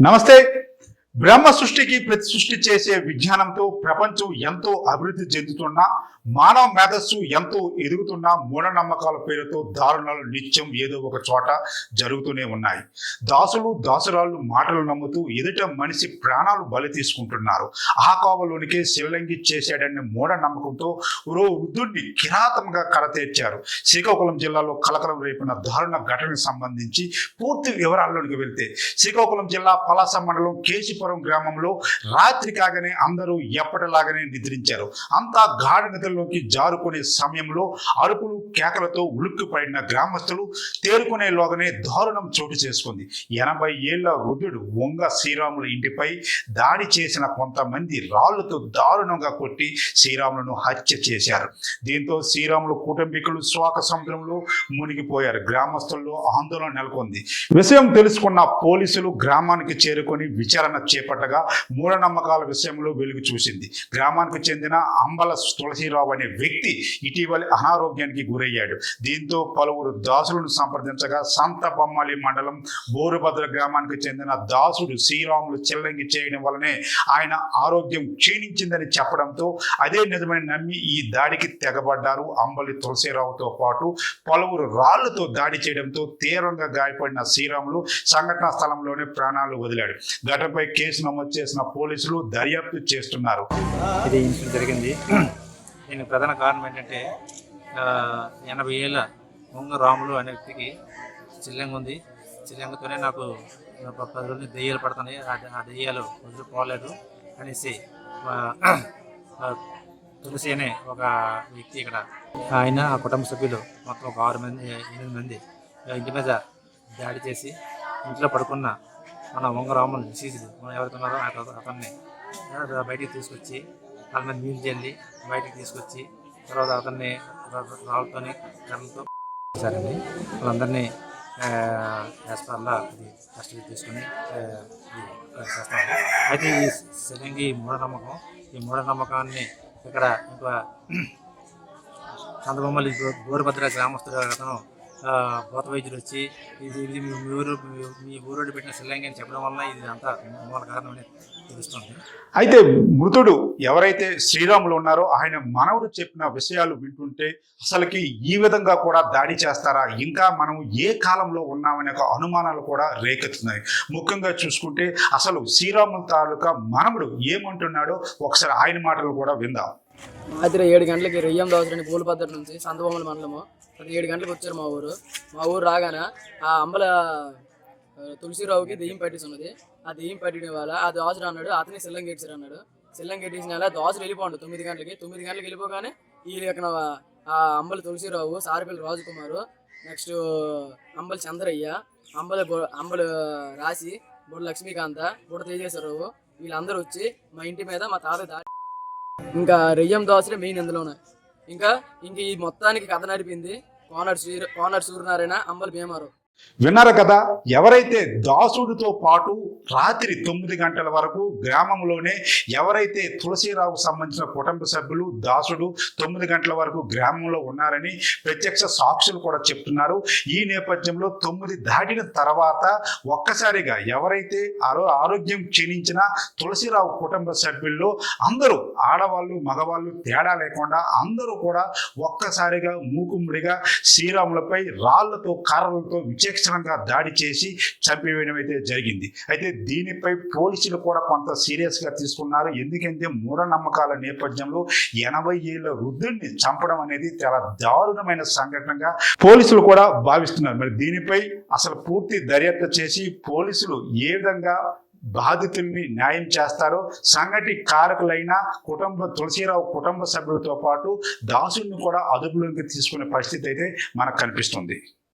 నమస్తే. బ్రహ్మ సృష్టికి ప్రతి సృష్టి చేసే విజ్ఞానంతో ప్రపంచం ఎంతో అభివృద్ధి చెందుతున్నా మానవ మేధస్సు ఎంతో ఎదుగుతున్న మూఢనమ్మకాల పేరుతో దారుణాలు నిత్యం ఏదో ఒక చోట జరుగుతూనే ఉన్నాయి. దాసులు దాసురాళ్ళు మాటలు నమ్ముతూ ఎదుట మనిషి ప్రాణాలు బలి తీసుకుంటున్నారు. ఆ కోవలోనికే శివలింగి చేశాడనే మూఢనమ్మకంతో ఓ వృద్ధుడిని కిరాతంగా కడతీర్చారు శ్రీకాకుళం జిల్లాలో కలకలం రేపిన దారుణ ఘటనకు సంబంధించి పూర్తి వివరాల్లోనికి వెళ్తే శ్రీకాకుళం జిల్లా పలాస మండలం కేశీపురం గ్రామంలో రాత్రి కాగానే అందరూ ఎప్పటిలాగానే నిద్రించారు. అంతా గాఢ నిద్రలోకి జారుకునే సమయంలో అరుపులు కేకలతో ఉలిక్కిపడిన గ్రామస్తులు తేరుకునేలోగానే దారుణం చోటు చేసుకుంది. ఎనభై ఏళ్ళ వృద్ధుడు వంగ శ్రీరాముల ఇంటిపై దాడి చేసిన కొంతమంది రాళ్ళతో దారుణంగా కొట్టి శ్రీరాములను హత్య చేశారు. దీంతో శ్రీరాములు కుటుంబీకులు శోక సముద్రంలో మునిగిపోయారు. గ్రామస్తుల్లో ఆందోళన నెలకొంది. విషయం తెలుసుకున్న పోలీసులు గ్రామానికి చేరుకొని విచారణ చేపట్టగా మూఢనమ్మకాల విషయంలో వెలుగు చూసింది. గ్రామానికి చెందిన అంబల తులసిరావు అనే వ్యక్తి ఇటీవల అనారోగ్యానికి గురయ్యాడు. దీంతో పలువురు దాసులను సంప్రదించగా సంత బొమ్మాలి మండలం బోరుభద్ర గ్రామానికి చెందిన దాసుడు శ్రీరాములు చెల్లంగి చేయడం వలనే ఆయన ఆరోగ్యం క్షీణించిందని చెప్పడంతో అదే నిజమని నమ్మి ఈ దాడికి తెగబడ్డారు అంబలి తులసిరావుతో పాటు పలువురు రాళ్ళతో దాడి చేయడంతో తీవ్రంగా గాయపడిన శ్రీరాములు సంఘటనా స్థలంలోనే ప్రాణాలు వదిలాడు. ఘటనపై కేసు నమోదు చేసిన పోలీసులు దర్యాప్తు చేస్తున్నారు. ఇది ఇన్సిడెంట్ జరిగింది. దీనికి ప్రధాన కారణం ఏంటంటే ఎనభై ఏళ్ళ ముంగ రాములు అనే వ్యక్తికి చిల్లంగా ఉంది. చిల్లంగతోనే నాకు పది రోజులు దెయ్యాలు పడుతున్నాయి. ఆ దెయ్యాలు వదిలి పోలేదు అనేసి తులసి అనే ఒక వ్యక్తి ఇక్కడ ఆయన ఆ కుటుంబ సభ్యులు మొత్తం ఒక ఆరు మంది ఎనిమిది మంది ఇంటి మీద దాడి చేసి ఇంట్లో పడుకున్న మన వంగరాములు సీజులు మనం ఎవరైతే అతన్ని బయటికి తీసుకొచ్చి వాళ్ళ మీద నీళ్ళు చల్లి బయటికి తీసుకొచ్చి తర్వాత అతన్ని రా- రాళ్ళతోని కర్రలతో సరే వాళ్ళందరినీ హాస్పిటల్లో ఇది కస్టడీ తీసుకుని చేస్తాము అయితే ఈ శిలంగి మూఢనమ్మకం ఈ మూఢనమ్మకాన్ని ఇక్కడ ఇంకా చంద్రబొమ్మలి గోరుభద్ర గ్రామస్తుడు అతను ఆ, భూత వైద్యుడు వచ్చి ఇది ఇది మీ మీ ఊరు మీ- ఊరోడు పెట్టిన శిలంగి అని చెప్పడం వల్ల ఇది అంతా మూల కారణం అని తెలుస్తుంది. అయితే మృతుడు ఎవరైతే శ్రీరాములు ఉన్నారో ఆయన మనవుడు చెప్పిన విషయాలు వింటుంటే అసలుకి ఈ విధంగా కూడా దాడి చేస్తారా? ఇంకా మనం ఏ కాలంలో ఉన్నామనే ఒక అనుమానాలు కూడా రేకెత్తున్నాయి ముఖ్యంగా చూసుకుంటే అసలు శ్రీరాముల తాలూకా మనవుడు ఏమంటున్నాడో ఒకసారి ఆయన మాటలు కూడా విందాం. రాత్రి ఏడు గంటలకి రెయ్యం దోసరని పూలపద్దర నుంచి సంతబొమ్మల మండలము ఏడు గంటలకు వచ్చారు మా ఊరు. మా ఊరు రాగానే ఆ అంబల తులసిరావుకి దెయ్యం పట్టేసి ఉన్నది ఆ దెయ్యం పట్టిన వల్ల ఆ దోసరు అన్నాడు అతని సిల్లం గెట్టారు అన్నాడు. సిల్లం గెట్టేసిన వల్ల దోసరు వెళ్ళిపోండు తొమ్మిది గంటలకి. తొమ్మిది గంటలకు వెళ్ళిపోగానే ఈ లెక్కన ఆ అంబల తులసిరావు సారిపల్లి రాజకుమారు నెక్స్ట్ అంబల చంద్రయ్య అంబల అంబల రాశి బుడ లక్ష్మీకాంత బుడ తేజేశ్వరరావు వీళ్ళందరూ వచ్చి మా ఇంటి మీద మా తాత దాటి ఇంకా రెయ్యం దోసలే మెయిన్ ఇందులోనే. ఇంకా ఇంక ఈ మొత్తానికి కథ నడిపింది. కోనర్ సూర్య కోనర్ సూర్యనారాయణ అంబల్ భీమారావు. విన్నారు కదా? ఎవరైతే దాసుడితో పాటు రాత్రి తొమ్మిది గంటల వరకు గ్రామంలోనే ఎవరైతే తులసిరావుకు సంబంధించిన కుటుంబ సభ్యులు దాసుడు తొమ్మిది గంటల వరకు గ్రామంలో ఉన్నారని ప్రత్యక్ష సాక్షులు కూడా చెప్తున్నారు. ఈ నేపథ్యంలో తొమ్మిది దాటిన తర్వాత ఒక్కసారిగా ఎవరైతే ఆరోగ్యం క్షీణించిన తులసిరావు కుటుంబ సభ్యుల్లో అందరూ ఆడవాళ్ళు మగవాళ్ళు తేడా లేకుండా అందరూ కూడా ఒక్కసారిగా మూకుమ్మడిగా శ్రీరాములపై రాళ్ళతో కర్రలతో విచక్షణంగా దాడి చేసి చంపివేయడం అయితే జరిగింది. అయితే దీనిపై పోలీసులు కూడా కొంత సీరియస్గా తీసుకున్నారు. ఎందుకంటే మూఢనమ్మకాల నేపథ్యంలో ఎనభై ఏళ్ళ వృద్ధుడిని చంపడం అనేది చాలా దారుణమైన సంఘటనగా పోలీసులు కూడా భావిస్తున్నారు. మరి దీనిపై అసలు పూర్తి దర్యాప్తు చేసి పోలీసులు ఏ విధంగా బాధితుల్ని న్యాయం చేస్తారో సంఘటి కారకులైన కుటుంబ తులసిరావు కుటుంబ సభ్యులతో పాటు దాసుడిని కూడా అదుపులోకి తీసుకునే పరిస్థితి అయితే మనకు కనిపిస్తుంది.